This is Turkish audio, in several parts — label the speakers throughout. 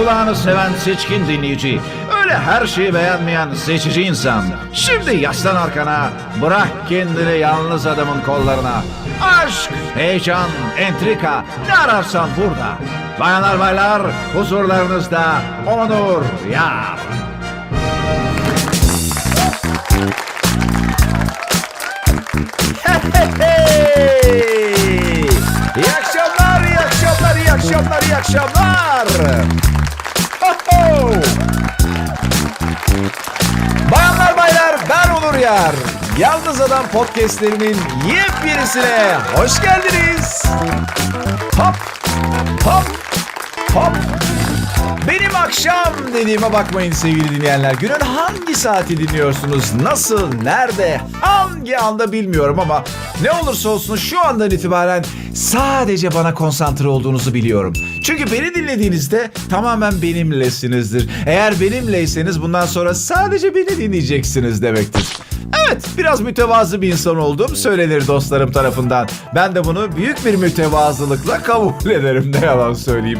Speaker 1: kulağını seven seçkin dinleyici. Öyle her şeyi beğenmeyen seçici insan. Şimdi yaslan arkana, bırak kendini yalnız adamın kollarına. Aşk, heyecan, entrika, ne ararsan burada. Bayanlar baylar, huzurlarınızda Onur Yar. Hey! İyi akşamlar, iyi akşamlar, iyi akşamlar, iyi akşamlar. Bayanlar baylar ben Onur Yar. Yalnız Adam podcastlerinin yepyenisine hoş geldiniz. Hop, hop, hop. Benim akşam dediğime bakmayın sevgili dinleyenler. Günün hangi saati dinliyorsunuz? Nasıl, nerede, hangi anda bilmiyorum ama ne olursa olsun şu andan itibaren sadece bana konsantre olduğunuzu biliyorum. Çünkü beni dinlediğinizde tamamen benimlesinizdir. Eğer benimleyseniz bundan sonra sadece beni dinleyeceksiniz demektir. Evet, biraz mütevazı bir insan olduğum söylenir dostlarım tarafından. Ben de bunu büyük bir mütevazılıkla kabul ederim ne yalan söyleyeyim.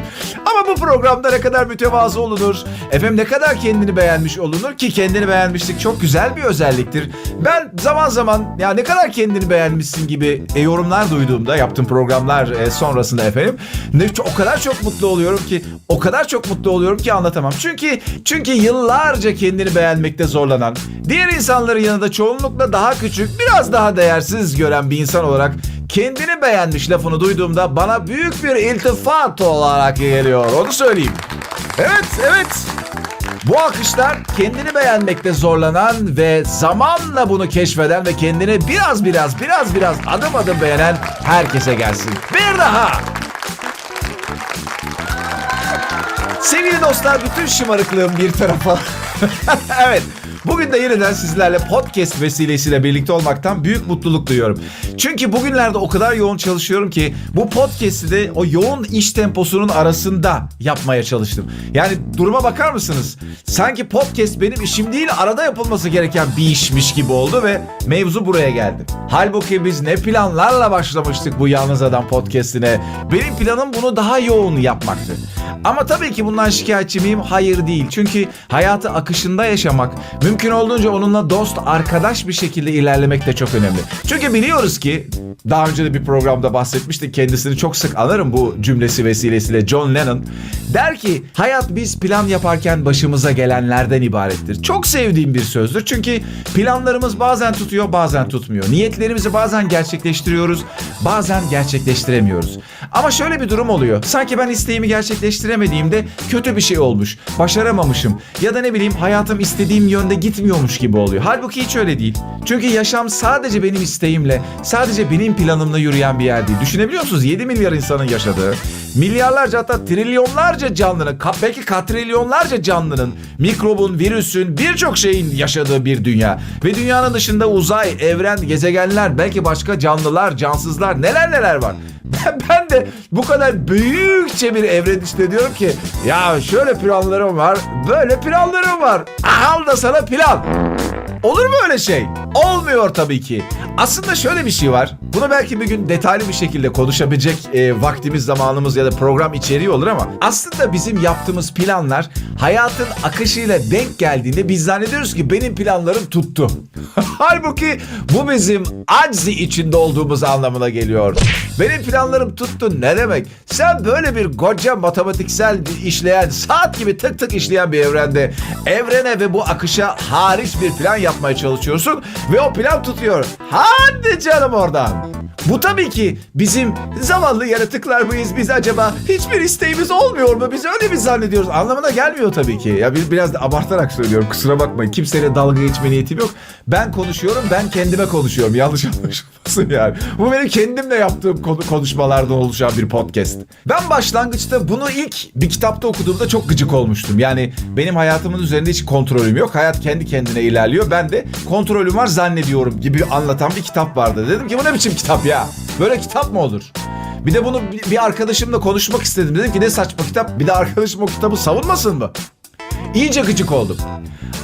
Speaker 1: Bu programda ne kadar mütevazı olunur, efendim ne kadar kendini beğenmiş olunur ki kendini beğenmişlik çok güzel bir özelliktir. Ben zaman zaman ya ne kadar kendini beğenmişsin gibi e, yorumlar duyduğumda yaptığım programlar e, sonrasında efendim ne o kadar çok mutlu oluyorum ki o kadar çok mutlu oluyorum ki anlatamam. Çünkü çünkü yıllarca kendini beğenmekte zorlanan, diğer insanların yanında çoğunlukla daha küçük, biraz daha değersiz gören bir insan olarak kendini beğenmiş lafını duyduğumda bana büyük bir iltifat olarak geliyor. Onu söyleyeyim. Evet, evet. Bu akışlar kendini beğenmekte zorlanan ve zamanla bunu keşfeden ve kendini biraz biraz biraz biraz adım adım beğenen herkese gelsin. Bir daha. Sevgili dostlar bütün şımarıklığım bir tarafa. evet. Bugün de yeniden sizlerle podcast vesilesiyle birlikte olmaktan büyük mutluluk duyuyorum. Çünkü bugünlerde o kadar yoğun çalışıyorum ki bu podcast'i de o yoğun iş temposunun arasında yapmaya çalıştım. Yani duruma bakar mısınız? Sanki podcast benim işim değil arada yapılması gereken bir işmiş gibi oldu ve mevzu buraya geldi. Halbuki biz ne planlarla başlamıştık bu Yalnız Adam podcast'ine. Benim planım bunu daha yoğun yapmaktı. Ama tabii ki bundan şikayetçi miyim? Hayır değil. Çünkü hayatı akışında yaşamak, mümkün olduğunca onunla dost, arkadaş bir şekilde ilerlemek de çok önemli. Çünkü biliyoruz ki daha önce de bir programda bahsetmiştik. Kendisini çok sık anarım bu cümlesi vesilesiyle John Lennon. Der ki hayat biz plan yaparken başımıza gelenlerden ibarettir. Çok sevdiğim bir sözdür. Çünkü planlarımız bazen tutuyor bazen tutmuyor. Niyetlerimizi bazen gerçekleştiriyoruz bazen gerçekleştiremiyoruz. Ama şöyle bir durum oluyor. Sanki ben isteğimi gerçekleştiremediğimde kötü bir şey olmuş. Başaramamışım. Ya da ne bileyim hayatım istediğim yönde gitmiyormuş gibi oluyor. Halbuki hiç öyle değil. Çünkü yaşam sadece benim isteğimle, sadece benim planımla yürüyen bir yer değil. Düşünebiliyor musunuz? 7 milyar insanın yaşadığı, milyarlarca hatta trilyonlarca canlının, belki katrilyonlarca canlının, mikrobun, virüsün, birçok şeyin yaşadığı bir dünya. Ve dünyanın dışında uzay, evren, gezegenler, belki başka canlılar, cansızlar, neler neler var. Ben, de bu kadar büyükçe bir evren işte diyorum ki ya şöyle planlarım var, böyle planlarım var. Al da sana plan. Olur mu öyle şey? Olmuyor tabii ki. Aslında şöyle bir şey var. Bunu belki bir gün detaylı bir şekilde konuşabilecek e, vaktimiz, zamanımız ya da program içeriği olur ama aslında bizim yaptığımız planlar hayatın akışıyla denk geldiğinde biz zannediyoruz ki benim planlarım tuttu. Halbuki bu bizim aczi içinde olduğumuz anlamına geliyor. Benim planlarım tuttu ne demek? Sen böyle bir koca matematiksel işleyen, saat gibi tık tık işleyen bir evrende evrene ve bu akışa hariç bir plan yapmaya çalışıyorsun ve o plan tutuyor. Hadi canım oradan. Bu tabii ki bizim zavallı yaratıklar mıyız biz acaba? Hiçbir isteğimiz olmuyor mu? Biz öyle mi zannediyoruz? Anlamına gelmiyor tabii ki. Ya bir- biraz da abartarak söylüyorum. Kusura bakmayın. Kimseyle dalga geçme niyetim yok. Ben konuşuyorum, ben kendime konuşuyorum. Yanlış anlaşılmasın yani. Bu benim kendimle yaptığım konu, konuşmalardan oluşan bir podcast. Ben başlangıçta bunu ilk bir kitapta okuduğumda çok gıcık olmuştum. Yani benim hayatımın üzerinde hiç kontrolüm yok. Hayat kendi kendine ilerliyor. Ben de kontrolüm var zannediyorum gibi anlatan bir kitap vardı. Dedim ki bu ne biçim kitap ya? Böyle kitap mı olur? Bir de bunu bir- bir arkadaşımla konuşmak istedim. Dedim ki ne saçma kitap. Bir de arkadaşım o kitabı savunmasın mı? İyice gıcık oldum.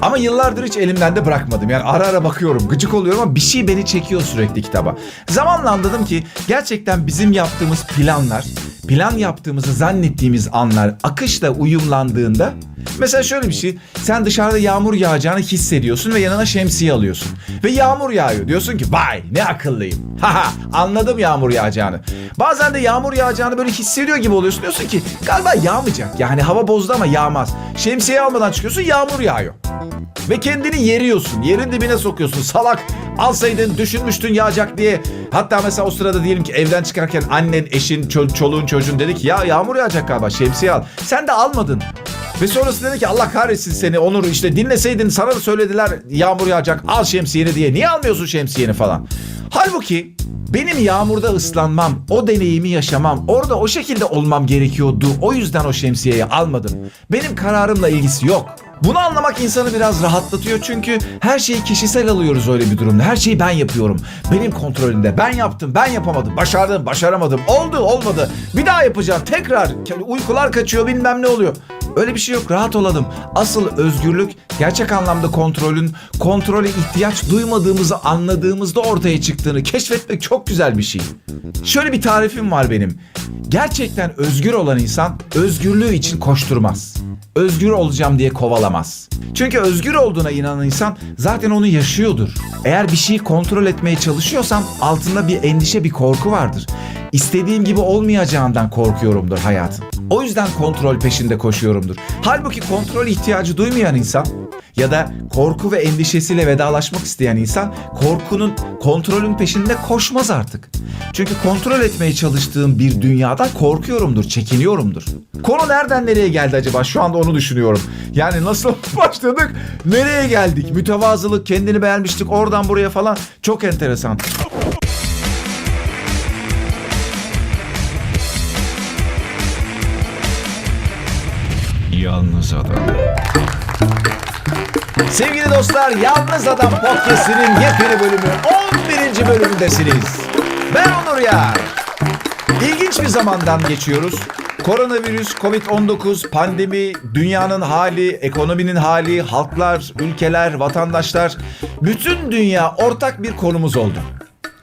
Speaker 1: Ama yıllardır hiç elimden de bırakmadım. Yani ara ara bakıyorum, gıcık oluyorum ama bir şey beni çekiyor sürekli kitaba. Zamanla anladım ki gerçekten bizim yaptığımız planlar plan yaptığımızı zannettiğimiz anlar akışla uyumlandığında mesela şöyle bir şey sen dışarıda yağmur yağacağını hissediyorsun ve yanına şemsiye alıyorsun. Ve yağmur yağıyor. Diyorsun ki vay ne akıllıyım. Haha anladım yağmur yağacağını. Bazen de yağmur yağacağını böyle hissediyor gibi oluyorsun. Diyorsun ki galiba yağmayacak. Yani hava bozdu ama yağmaz. Şemsiye almadan çıkıyorsun yağmur yağıyor ve kendini yeriyorsun. Yerin dibine sokuyorsun. Salak alsaydın düşünmüştün yağacak diye. Hatta mesela o sırada diyelim ki evden çıkarken annen, eşin, çol- çoluğun, çocuğun dedi ki ya yağmur yağacak galiba şemsiye al. Sen de almadın. Ve sonrasında dedi ki Allah kahretsin seni Onur işte dinleseydin sana da söylediler yağmur yağacak al şemsiyeni diye. Niye almıyorsun şemsiyeni falan. Halbuki benim yağmurda ıslanmam, o deneyimi yaşamam, orada o şekilde olmam gerekiyordu. O yüzden o şemsiyeyi almadım. Benim kararımla ilgisi yok. Bunu anlamak insanı biraz rahatlatıyor çünkü her şeyi kişisel alıyoruz öyle bir durumda. Her şeyi ben yapıyorum. Benim kontrolümde. Ben yaptım, ben yapamadım. Başardım, başaramadım. Oldu, olmadı. Bir daha yapacağım. Tekrar. Uykular kaçıyor, bilmem ne oluyor. Öyle bir şey yok. Rahat olalım. Asıl özgürlük gerçek anlamda kontrolün, kontrole ihtiyaç duymadığımızı anladığımızda ortaya çıktığını keşfetmek çok güzel bir şey. Şöyle bir tarifim var benim. Gerçekten özgür olan insan özgürlüğü için koşturmaz. Özgür olacağım diye kovalamaz. Çünkü özgür olduğuna inanan insan zaten onu yaşıyordur. Eğer bir şeyi kontrol etmeye çalışıyorsam altında bir endişe, bir korku vardır. İstediğim gibi olmayacağından korkuyorumdur hayatım. O yüzden kontrol peşinde koşuyorumdur. Halbuki kontrol ihtiyacı duymayan insan ya da korku ve endişesiyle vedalaşmak isteyen insan korkunun, kontrolün peşinde koşmaz artık. Çünkü kontrol etmeye çalıştığım bir dünyadan korkuyorumdur, çekiniyorumdur. Konu nereden nereye geldi acaba? Şu anda onu düşünüyorum. Yani nasıl başladık, nereye geldik? Mütevazılık, kendini beğenmiştik, oradan buraya falan. Çok enteresan. Yalnız adam. Sevgili dostlar, Yalnız Adam Podcast'inin yepyeni bölümü 11. bölümündesiniz. Ben Onur Yar. İlginç bir zamandan geçiyoruz. Koronavirüs, Covid-19, pandemi, dünyanın hali, ekonominin hali, halklar, ülkeler, vatandaşlar, bütün dünya ortak bir konumuz oldu.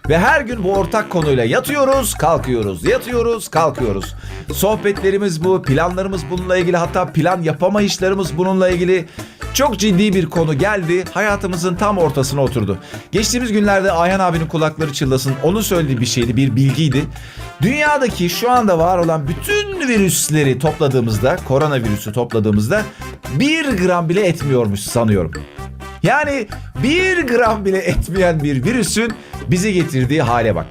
Speaker 1: Ve her gün bu ortak konuyla yatıyoruz, kalkıyoruz, yatıyoruz, kalkıyoruz. Sohbetlerimiz bu, planlarımız bununla ilgili, hatta plan yapamayışlarımız bununla ilgili. Çok ciddi bir konu geldi, hayatımızın tam ortasına oturdu. Geçtiğimiz günlerde Ayhan abinin kulakları çıllasın, onun söylediği bir şeydi, bir bilgiydi. Dünyadaki şu anda var olan bütün virüsleri topladığımızda, koronavirüsü topladığımızda bir gram bile etmiyormuş sanıyorum. Yani bir gram bile etmeyen bir virüsün bizi getirdiği hale bak.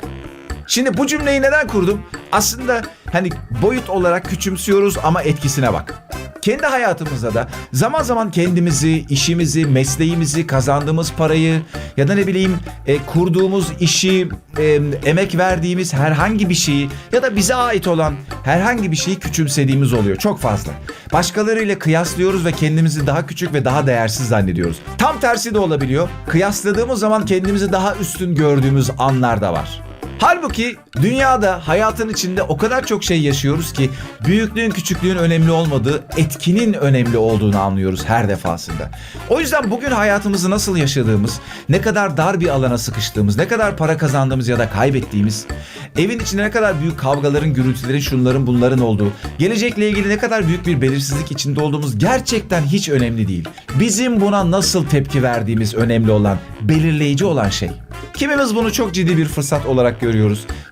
Speaker 1: Şimdi bu cümleyi neden kurdum? Aslında hani boyut olarak küçümsüyoruz ama etkisine bak. Kendi hayatımızda da zaman zaman kendimizi, işimizi, mesleğimizi, kazandığımız parayı ya da ne bileyim e, kurduğumuz işi, e, emek verdiğimiz herhangi bir şeyi ya da bize ait olan herhangi bir şeyi küçümsediğimiz oluyor çok fazla. Başkalarıyla kıyaslıyoruz ve kendimizi daha küçük ve daha değersiz zannediyoruz. Tam tersi de olabiliyor. Kıyasladığımız zaman kendimizi daha üstün gördüğümüz anlar da var. Halbuki dünyada hayatın içinde o kadar çok şey yaşıyoruz ki büyüklüğün küçüklüğün önemli olmadığı, etkinin önemli olduğunu anlıyoruz her defasında. O yüzden bugün hayatımızı nasıl yaşadığımız, ne kadar dar bir alana sıkıştığımız, ne kadar para kazandığımız ya da kaybettiğimiz, evin içinde ne kadar büyük kavgaların, gürültülerin, şunların bunların olduğu, gelecekle ilgili ne kadar büyük bir belirsizlik içinde olduğumuz gerçekten hiç önemli değil. Bizim buna nasıl tepki verdiğimiz önemli olan, belirleyici olan şey. Kimimiz bunu çok ciddi bir fırsat olarak görüyoruz.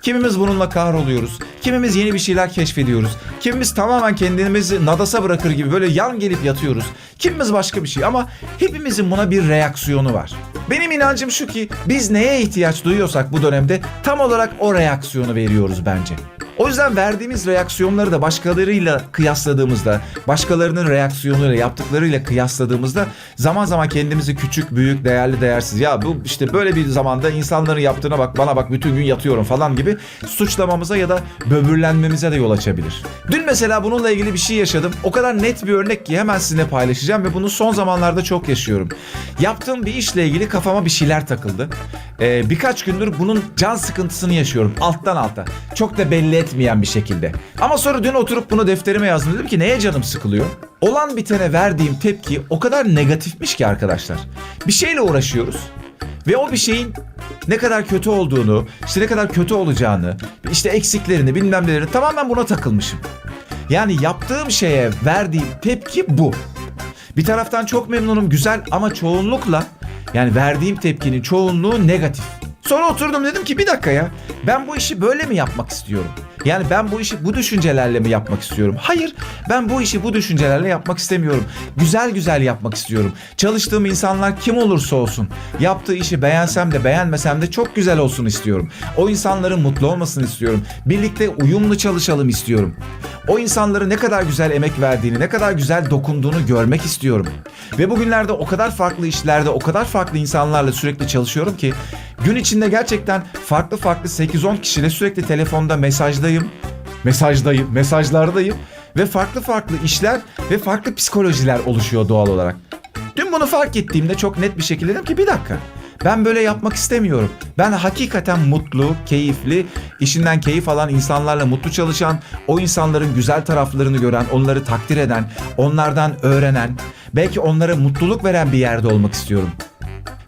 Speaker 1: Kimimiz bununla kahroluyoruz. Kimimiz yeni bir şeyler keşfediyoruz. Kimimiz tamamen kendimizi nadasa bırakır gibi böyle yan gelip yatıyoruz. Kimimiz başka bir şey ama hepimizin buna bir reaksiyonu var. Benim inancım şu ki biz neye ihtiyaç duyuyorsak bu dönemde tam olarak o reaksiyonu veriyoruz bence. O yüzden verdiğimiz reaksiyonları da başkalarıyla kıyasladığımızda, başkalarının reaksiyonuyla yaptıklarıyla kıyasladığımızda zaman zaman kendimizi küçük, büyük, değerli, değersiz ya bu işte böyle bir zamanda insanların yaptığına bak, bana bak bütün gün yatıyorum falan gibi suçlamamıza ya da böbürlenmemize de yol açabilir. Dün mesela bununla ilgili bir şey yaşadım. O kadar net bir örnek ki hemen sizinle paylaşacağım ve bunu son zamanlarda çok yaşıyorum. Yaptığım bir işle ilgili kafama bir şeyler takıldı. Ee, birkaç gündür bunun can sıkıntısını yaşıyorum alttan alta. Çok da belli etmeyen bir şekilde. Ama sonra dün oturup bunu defterime yazdım. Dedim ki neye canım sıkılıyor? Olan bitene verdiğim tepki o kadar negatifmiş ki arkadaşlar. Bir şeyle uğraşıyoruz. Ve o bir şeyin ne kadar kötü olduğunu, işte ne kadar kötü olacağını, işte eksiklerini, bilmem nelerini tamamen buna takılmışım. Yani yaptığım şeye verdiğim tepki bu. Bir taraftan çok memnunum, güzel ama çoğunlukla yani verdiğim tepkinin çoğunluğu negatif. Sonra oturdum dedim ki bir dakika ya ben bu işi böyle mi yapmak istiyorum? Yani ben bu işi bu düşüncelerle mi yapmak istiyorum? Hayır ben bu işi bu düşüncelerle yapmak istemiyorum. Güzel güzel yapmak istiyorum. Çalıştığım insanlar kim olursa olsun yaptığı işi beğensem de beğenmesem de çok güzel olsun istiyorum. O insanların mutlu olmasını istiyorum. Birlikte uyumlu çalışalım istiyorum. O insanların ne kadar güzel emek verdiğini, ne kadar güzel dokunduğunu görmek istiyorum. Ve bugünlerde o kadar farklı işlerde, o kadar farklı insanlarla sürekli çalışıyorum ki gün içinde gerçekten farklı farklı 8-10 kişiyle sürekli telefonda mesajdayım. Mesajdayım, mesajlardayım ve farklı farklı işler ve farklı psikolojiler oluşuyor doğal olarak. Dün bunu fark ettiğimde çok net bir şekilde dedim ki bir dakika. Ben böyle yapmak istemiyorum. Ben hakikaten mutlu, keyifli, işinden keyif alan insanlarla mutlu çalışan, o insanların güzel taraflarını gören, onları takdir eden, onlardan öğrenen, belki onlara mutluluk veren bir yerde olmak istiyorum.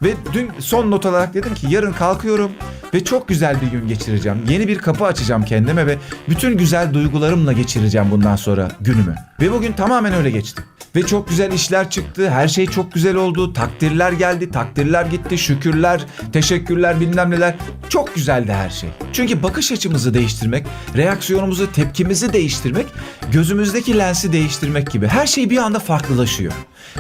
Speaker 1: Ve dün son not olarak dedim ki yarın kalkıyorum ve çok güzel bir gün geçireceğim. Yeni bir kapı açacağım kendime ve bütün güzel duygularımla geçireceğim bundan sonra günümü. Ve bugün tamamen öyle geçti. Ve çok güzel işler çıktı. Her şey çok güzel oldu. Takdirler geldi, takdirler gitti, şükürler, teşekkürler bilmem neler. Çok güzeldi her şey. Çünkü bakış açımızı değiştirmek, reaksiyonumuzu, tepkimizi değiştirmek, gözümüzdeki lensi değiştirmek gibi. Her şey bir anda farklılaşıyor.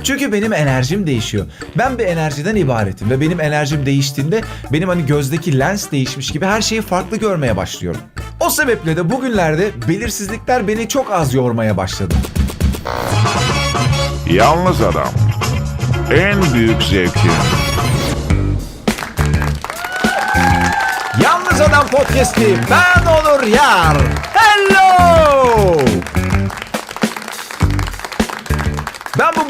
Speaker 1: Çünkü benim enerjim değişiyor. Ben bir enerjiden ibaretim ve benim enerjim değiştiğinde benim hani gözdeki lens değişmiş gibi her şeyi farklı görmeye başlıyorum. O sebeple de bugünlerde belirsizlikler beni çok az yormaya başladı.
Speaker 2: Yalnız Adam. En büyük zevkin.
Speaker 1: Yalnız Adam Podcast'i ben Onur Yar. Hello!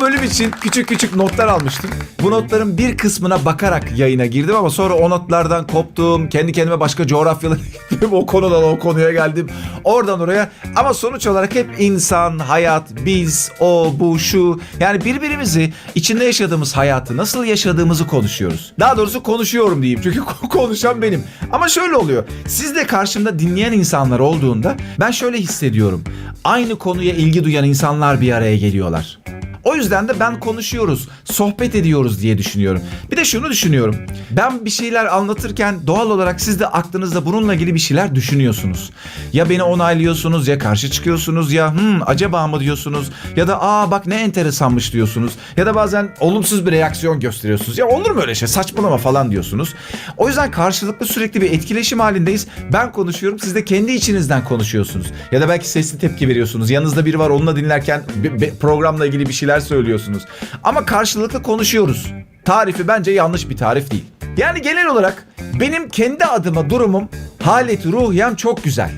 Speaker 1: Bölüm için küçük küçük notlar almıştım. Bu notların bir kısmına bakarak yayına girdim ama sonra o notlardan koptum. Kendi kendime başka coğrafyalara gittim. O konudan o konuya geldim. Oradan oraya. Ama sonuç olarak hep insan, hayat, biz, o, bu, şu. Yani birbirimizi içinde yaşadığımız hayatı nasıl yaşadığımızı konuşuyoruz. Daha doğrusu konuşuyorum diyeyim. Çünkü konuşan benim. Ama şöyle oluyor. Siz de karşımda dinleyen insanlar olduğunda ben şöyle hissediyorum. Aynı konuya ilgi duyan insanlar bir araya geliyorlar. O yüzden de ben konuşuyoruz, sohbet ediyoruz diye düşünüyorum. Bir de şunu düşünüyorum. Ben bir şeyler anlatırken doğal olarak siz de aklınızda bununla ilgili bir şeyler düşünüyorsunuz. Ya beni onaylıyorsunuz ya karşı çıkıyorsunuz ya hmm acaba mı diyorsunuz ya da aa bak ne enteresanmış diyorsunuz ya da bazen olumsuz bir reaksiyon gösteriyorsunuz. Ya olur mu öyle şey saçmalama falan diyorsunuz. O yüzden karşılıklı sürekli bir etkileşim halindeyiz. Ben konuşuyorum siz de kendi içinizden konuşuyorsunuz. Ya da belki sesli tepki veriyorsunuz. Yanınızda biri var onunla dinlerken programla ilgili bir şeyler söylüyorsunuz. Ama karşılıklı konuşuyoruz. Tarifi bence yanlış bir tarif değil. Yani genel olarak benim kendi adıma durumum, haleti ruhiyem çok güzel.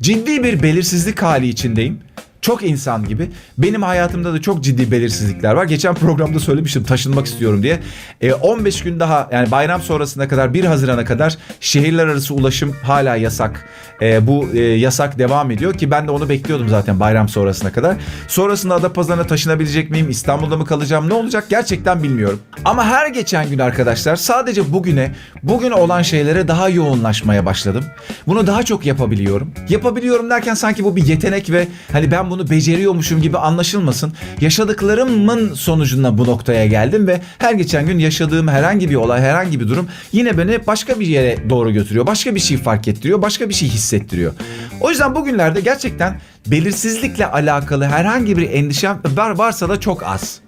Speaker 1: Ciddi bir belirsizlik hali içindeyim. Çok insan gibi. Benim hayatımda da çok ciddi belirsizlikler var. Geçen programda söylemiştim taşınmak istiyorum diye. E, 15 gün daha yani bayram sonrasına kadar 1 Haziran'a kadar şehirler arası ulaşım hala yasak. E, bu e, yasak devam ediyor ki ben de onu bekliyordum zaten bayram sonrasına kadar. Sonrasında Adapazarı'na taşınabilecek miyim? İstanbul'da mı kalacağım? Ne olacak? Gerçekten bilmiyorum. Ama her geçen gün arkadaşlar sadece bugüne, bugün olan şeylere daha yoğunlaşmaya başladım. Bunu daha çok yapabiliyorum. Yapabiliyorum derken sanki bu bir yetenek ve hani ben bunu beceriyormuşum gibi anlaşılmasın. Yaşadıklarımın sonucunda bu noktaya geldim ve her geçen gün yaşadığım herhangi bir olay, herhangi bir durum yine beni başka bir yere doğru götürüyor. Başka bir şey fark ettiriyor, başka bir şey hissettiriyor. O yüzden bugünlerde gerçekten belirsizlikle alakalı herhangi bir endişem var, varsa da çok az.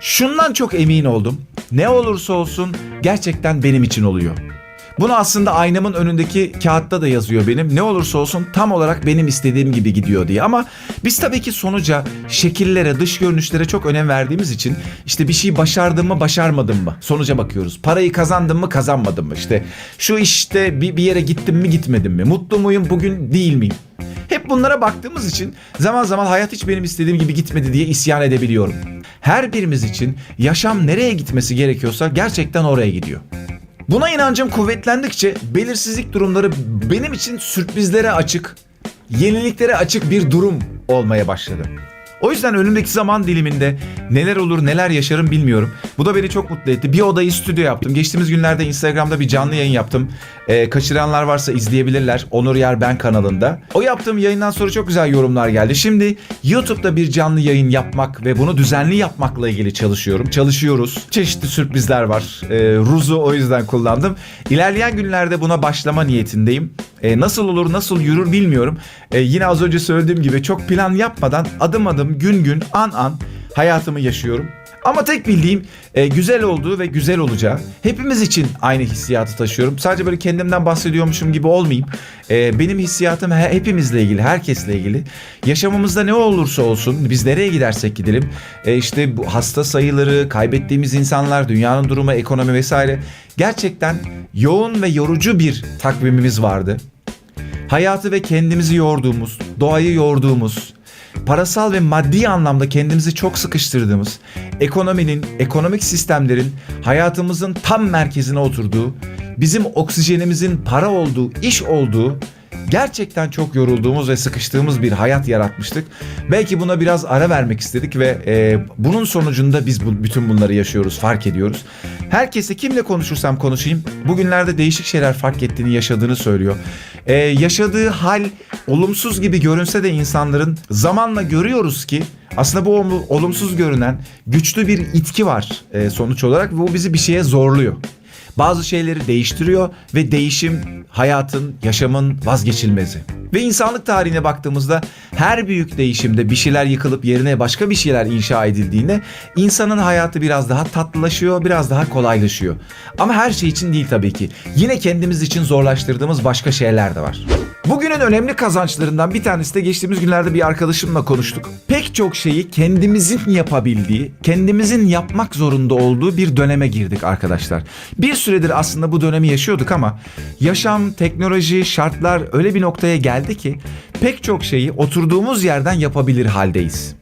Speaker 1: Şundan çok emin oldum. Ne olursa olsun gerçekten benim için oluyor. Bunu aslında aynamın önündeki kağıtta da yazıyor benim. Ne olursa olsun tam olarak benim istediğim gibi gidiyor diye. Ama biz tabii ki sonuca, şekillere, dış görünüşlere çok önem verdiğimiz için işte bir şey başardım mı, başarmadım mı? Sonuca bakıyoruz. Parayı kazandım mı, kazanmadım mı? İşte şu işte bir, bir yere gittim mi, gitmedim mi? Mutlu muyum, bugün değil miyim? Hep bunlara baktığımız için zaman zaman hayat hiç benim istediğim gibi gitmedi diye isyan edebiliyorum. Her birimiz için yaşam nereye gitmesi gerekiyorsa gerçekten oraya gidiyor. Buna inancım kuvvetlendikçe belirsizlik durumları benim için sürprizlere açık, yeniliklere açık bir durum olmaya başladı. O yüzden önümdeki zaman diliminde neler olur neler yaşarım bilmiyorum. Bu da beni çok mutlu etti. Bir odayı stüdyo yaptım. Geçtiğimiz günlerde Instagram'da bir canlı yayın yaptım. Ee, kaçıranlar varsa izleyebilirler. Onur Yer Ben kanalında. O yaptığım yayından sonra çok güzel yorumlar geldi. Şimdi YouTube'da bir canlı yayın yapmak ve bunu düzenli yapmakla ilgili çalışıyorum. Çalışıyoruz. Çeşitli sürprizler var. Ee, Ruz'u o yüzden kullandım. İlerleyen günlerde buna başlama niyetindeyim. Ee, nasıl olur, nasıl yürür bilmiyorum. Ee, yine az önce söylediğim gibi çok plan yapmadan adım adım, gün gün, an an hayatımı yaşıyorum. Ama tek bildiğim e, güzel olduğu ve güzel olacağı. Hepimiz için aynı hissiyatı taşıyorum. Sadece böyle kendimden bahsediyormuşum gibi olmayayım. E, benim hissiyatım he- hepimizle ilgili, herkesle ilgili. Yaşamımızda ne olursa olsun, biz nereye gidersek gidelim. E, işte bu hasta sayıları, kaybettiğimiz insanlar, dünyanın durumu, ekonomi vesaire. Gerçekten yoğun ve yorucu bir takvimimiz vardı. Hayatı ve kendimizi yorduğumuz, doğayı yorduğumuz, parasal ve maddi anlamda kendimizi çok sıkıştırdığımız, ekonominin, ekonomik sistemlerin hayatımızın tam merkezine oturduğu, bizim oksijenimizin para olduğu, iş olduğu, gerçekten çok yorulduğumuz ve sıkıştığımız bir hayat yaratmıştık. Belki buna biraz ara vermek istedik ve e, bunun sonucunda biz bu, bütün bunları yaşıyoruz, fark ediyoruz. Herkese kimle konuşursam konuşayım, bugünlerde değişik şeyler fark ettiğini, yaşadığını söylüyor. E, yaşadığı hal olumsuz gibi görünse de insanların zamanla görüyoruz ki aslında bu ol- olumsuz görünen güçlü bir itki var e, sonuç olarak ve bu bizi bir şeye zorluyor. Bazı şeyleri değiştiriyor ve değişim hayatın, yaşamın vazgeçilmezi. Ve insanlık tarihine baktığımızda her büyük değişimde bir şeyler yıkılıp yerine başka bir şeyler inşa edildiğinde insanın hayatı biraz daha tatlılaşıyor, biraz daha kolaylaşıyor. Ama her şey için değil tabii ki. Yine kendimiz için zorlaştırdığımız başka şeyler de var. Bugünün önemli kazançlarından bir tanesi de geçtiğimiz günlerde bir arkadaşımla konuştuk. Pek çok şeyi kendimizin yapabildiği, kendimizin yapmak zorunda olduğu bir döneme girdik arkadaşlar. Bir süredir aslında bu dönemi yaşıyorduk ama yaşam, teknoloji, şartlar öyle bir noktaya geldi ki pek çok şeyi oturduğumuz yerden yapabilir haldeyiz.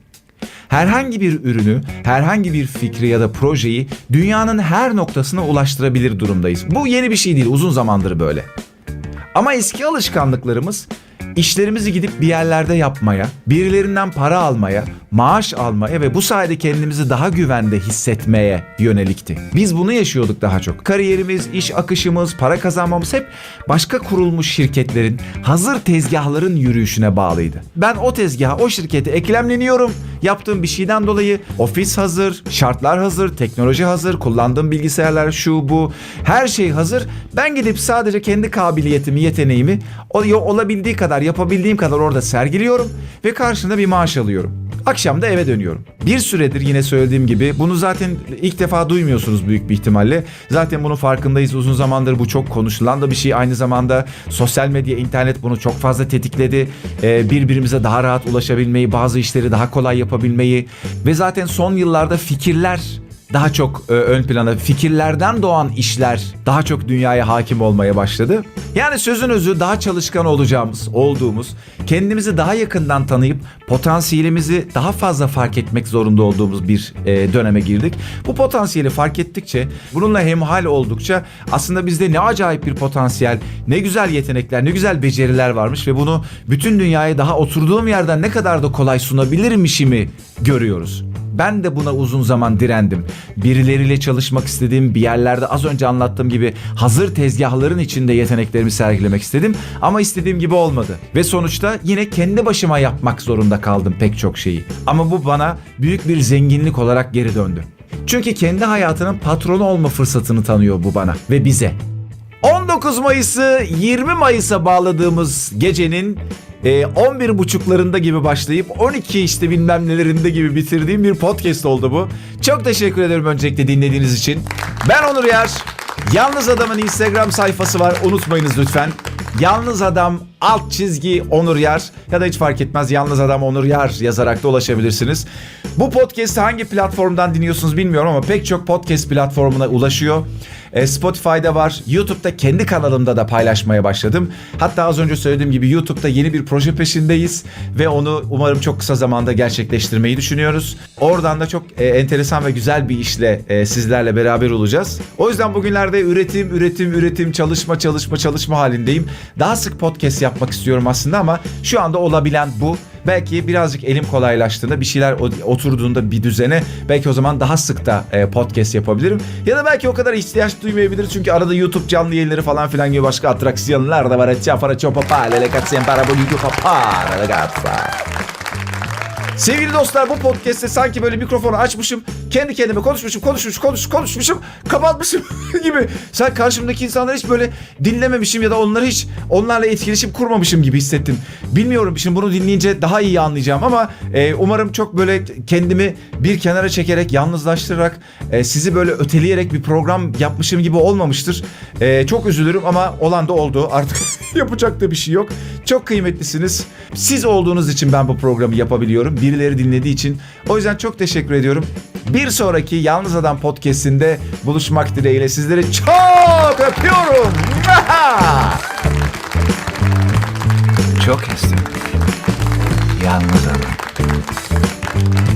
Speaker 1: Herhangi bir ürünü, herhangi bir fikri ya da projeyi dünyanın her noktasına ulaştırabilir durumdayız. Bu yeni bir şey değil, uzun zamandır böyle. Ama eski alışkanlıklarımız işlerimizi gidip bir yerlerde yapmaya, birilerinden para almaya, maaş almaya ve bu sayede kendimizi daha güvende hissetmeye yönelikti. Biz bunu yaşıyorduk daha çok. Kariyerimiz, iş akışımız, para kazanmamız hep başka kurulmuş şirketlerin, hazır tezgahların yürüyüşüne bağlıydı. Ben o tezgaha, o şirkete eklemleniyorum. Yaptığım bir şeyden dolayı ofis hazır, şartlar hazır, teknoloji hazır, kullandığım bilgisayarlar şu bu, her şey hazır. Ben gidip sadece kendi kabiliyetimi, yeteneğimi olabildiği kadar, yapabildiğim kadar orada sergiliyorum ve karşında bir maaş alıyorum. Akşam da eve dönüyorum. Bir süredir yine söylediğim gibi bunu zaten ilk defa duymuyorsunuz büyük bir ihtimalle. Zaten bunun farkındayız. Uzun zamandır bu çok konuşulan da bir şey. Aynı zamanda sosyal medya, internet bunu çok fazla tetikledi. Ee, birbirimize daha rahat ulaşabilmeyi, bazı işleri daha kolay yapabilmeyi ve zaten son yıllarda fikirler daha çok e, ön plana fikirlerden doğan işler daha çok dünyaya hakim olmaya başladı. Yani sözün özü daha çalışkan olacağımız, olduğumuz, kendimizi daha yakından tanıyıp potansiyelimizi daha fazla fark etmek zorunda olduğumuz bir e, döneme girdik. Bu potansiyeli fark ettikçe, bununla hemhal oldukça aslında bizde ne acayip bir potansiyel, ne güzel yetenekler, ne güzel beceriler varmış ve bunu bütün dünyaya daha oturduğum yerden ne kadar da kolay sunabilirmişimi görüyoruz. Ben de buna uzun zaman direndim. Birileriyle çalışmak istedim. Bir yerlerde az önce anlattığım gibi hazır tezgahların içinde yeteneklerimi sergilemek istedim. Ama istediğim gibi olmadı. Ve sonuçta yine kendi başıma yapmak zorunda kaldım pek çok şeyi. Ama bu bana büyük bir zenginlik olarak geri döndü. Çünkü kendi hayatının patronu olma fırsatını tanıyor bu bana ve bize. 19 Mayıs'ı 20 Mayıs'a bağladığımız gecenin e, 11 buçuklarında gibi başlayıp 12 işte bilmem nelerinde gibi bitirdiğim bir podcast oldu bu. Çok teşekkür ederim öncelikle dinlediğiniz için. Ben Onur Yer. Yalnız Adam'ın Instagram sayfası var unutmayınız lütfen. Yalnız Adam alt çizgi Onur Yar ya da hiç fark etmez Yalnız Adam Onur Yar yazarak da ulaşabilirsiniz. Bu podcast'i hangi platformdan dinliyorsunuz bilmiyorum ama pek çok podcast platformuna ulaşıyor. E, Spotify'da var. YouTube'da kendi kanalımda da paylaşmaya başladım. Hatta az önce söylediğim gibi YouTube'da yeni bir proje peşindeyiz ve onu umarım çok kısa zamanda gerçekleştirmeyi düşünüyoruz. Oradan da çok e, enteresan ve güzel bir işle e, sizlerle beraber olacağız. O yüzden bugünlerde üretim, üretim, üretim, çalışma, çalışma, çalışma halindeyim. Daha sık podcast yapmak istiyorum aslında ama şu anda olabilen bu. Belki birazcık elim kolaylaştığında bir şeyler oturduğunda bir düzene belki o zaman daha sık da e, podcast yapabilirim. Ya da belki o kadar ihtiyaç duymayabilir çünkü arada YouTube canlı yayınları falan filan gibi başka atraksiyonlar da var. Etçe para çopa pa lele katsien para boligo pa ragazza. Sevgili dostlar bu podcast'te sanki böyle mikrofonu açmışım. Kendi kendime konuşmuşum, konuşmuş, konuş, konuşmuşum, kapatmışım gibi. Sen karşımdaki insanları hiç böyle dinlememişim ya da onları hiç onlarla etkileşim kurmamışım gibi hissettim. Bilmiyorum şimdi bunu dinleyince daha iyi anlayacağım ama e, umarım çok böyle kendimi bir kenara çekerek, yalnızlaştırarak, e, sizi böyle öteleyerek bir program yapmışım gibi olmamıştır. E, çok üzülürüm ama olan da oldu. Artık yapacak da bir şey yok. Çok kıymetlisiniz. Siz olduğunuz için ben bu programı yapabiliyorum. Birileri dinlediği için. O yüzden çok teşekkür ediyorum. Bir sonraki Yalnız Adam podcast'inde buluşmak dileğiyle sizleri çok öpüyorum.
Speaker 2: Çok estim. Yalnız adam.